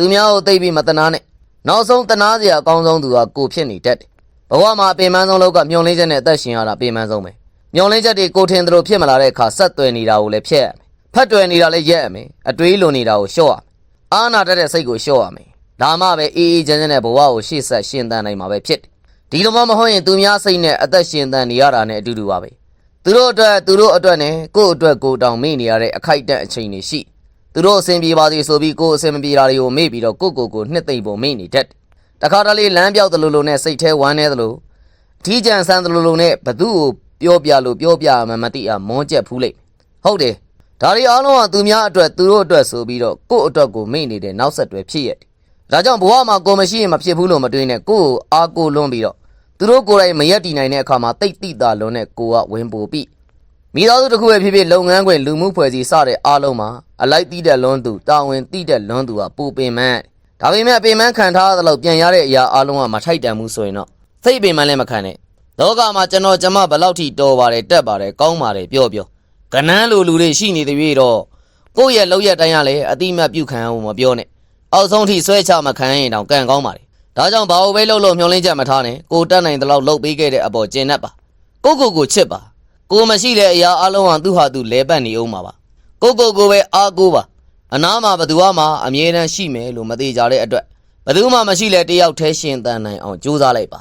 သူများကိုသိပ်ပြီးမတနာနဲ့နောက်ဆုံးတနာစရာအကောင်းဆုံးသူကကိုဖြစ်နေတတ်တယ်ဘဝမှာအပင်ပန်းဆုံးလောက်ကမျောလင်းချက်နဲ့အသက်ရှင်ရတာအပင်ပန်းဆုံးပဲမျောလင်းချက်တွေကိုထင်သလိုဖြစ်မလာတဲ့အခါဆက်သွယ်နေတာကိုလည်းဖျက်ရမယ်ဖတ်တွယ်နေတာလည်းရက်ရမယ်အတွေးလွန်နေတာကိုလျှော့ရမယ်အာနာတတ်တဲ့စိတ်ကိုလျှော့ရမယ်ဒါမှပဲအေးအေးချမ်းချမ်းနဲ့ဘဝကိုရှေ့ဆက်ရှင်သန်နိုင်မှာပဲဖြစ်တယ်ဒီလိုမှမဟုတ်ရင်သူများစိတ်နဲ့အသက်ရှင်သန်နေရတာနဲ့အတူတူပါပဲသူတို့အတွက်သူတို့အတွက်နဲ့ကိုယ့်အတွက်ကိုယ်တောင်မေ့နေရတဲ့အခိုက်အတန့်အချိန်တွေရှိ သူတို့အဆင်ပြေပါစေဆိုပြီးကိုယ်အဆင်မပြေတာတွေကိုမေ့ပြီးတော့ကိုယ့်ကိုယ်ကိုနှစ်သိမ့်ပုံမေ့နေတတ်တယ်တခါတလေလမ်းပြောက်သလိုလိုနဲ့စိတ်แท้ဝမ်းနေသလိုအထီးကျန်ဆန်းသလိုလိုနဲ့ဘသူ့ကိုပြောပြလို့ပြောပြမှမသိအောင်မွန်းကျက်ဖူးလိုက်ဟုတ်တယ်ဒါတွေအားလုံးကသူများအတွက်သူတို့အတွက်ဆိုပြီးတော့ကိုယ့်အတွက်ကိုမေ့နေတဲ့နောက်ဆက်တွဲဖြစ်ရတယ်ဒါကြောင့်ဘဝမှာကိုယ်မရှိရင်မဖြစ်ဘူးလို့မတွေးနဲ့ကိုယ့်ကိုအားကိုးလွန်းပြီးတော့သူတို့ကိုယ်တိုင်မရက်တည်နိုင်တဲ့အခါမှာတိတ်တိတာလွန်းတဲ့ကိုယ်ကဝင်ပိုပြီးမိသားစုတစ်ခုပဲဖြစ်ဖြစ်လုပ်ငန်းခွင်လူမှုဖွဲ့စည်းစတဲ့အားလုံးမှာ အလိုက်တီးတဲ့လွန်းသူတာဝန်တီးတဲ့လွန်းသူကပူပင်မန်းဒါပေမဲ့အပင်မန်းခံထားသလောက်ပြန်ရတဲ့အရာအားလုံးကမထိုက်တန်ဘူးဆိုရင်တော့စိတ်ပင်မန်းလည်းမခံနဲ့လောကမှာကျွန်တော်ကျမဘယ်လောက်ထိတော်ပါတယ်တက်ပါတယ်ကောင်းပါတယ်ပြောပြောကနန်းလိုလူတွေရှိနေသေးတော့ကိုယ့်ရဲ့လောက်ရတိုင်းရလဲအတိမတ်ပြုခံအောင်မပြောနဲ့အောက်ဆုံးထိဆွဲချမခံရင်တောင်ကံကောင်းပါတယ်ဒါကြောင့်ဘာလို့ပဲလှုပ်လို့မျောလင်းချက်မထားနဲ့ကိုတက်နိုင်သလောက်လှုပ်ပေးခဲ့တဲ့အပေါ်ကျင်납ပါကိုကိုကိုချစ်ပါကိုမရှိတဲ့အရာအလုံးဟာသူ့ဟာသူလဲပတ်နေအောင်ပါပါ ကိုကိုကိုပဲအားကိုးပါအနားမှာဘသူမှအမြဲတမ်းရှိမယ်လို့မသေးကြတဲ့အတွက်ဘသူမှမရှိလဲတယောက်တည်းရှင်တန်နိုင်အောင်ကြိုးစားလိုက်ပါ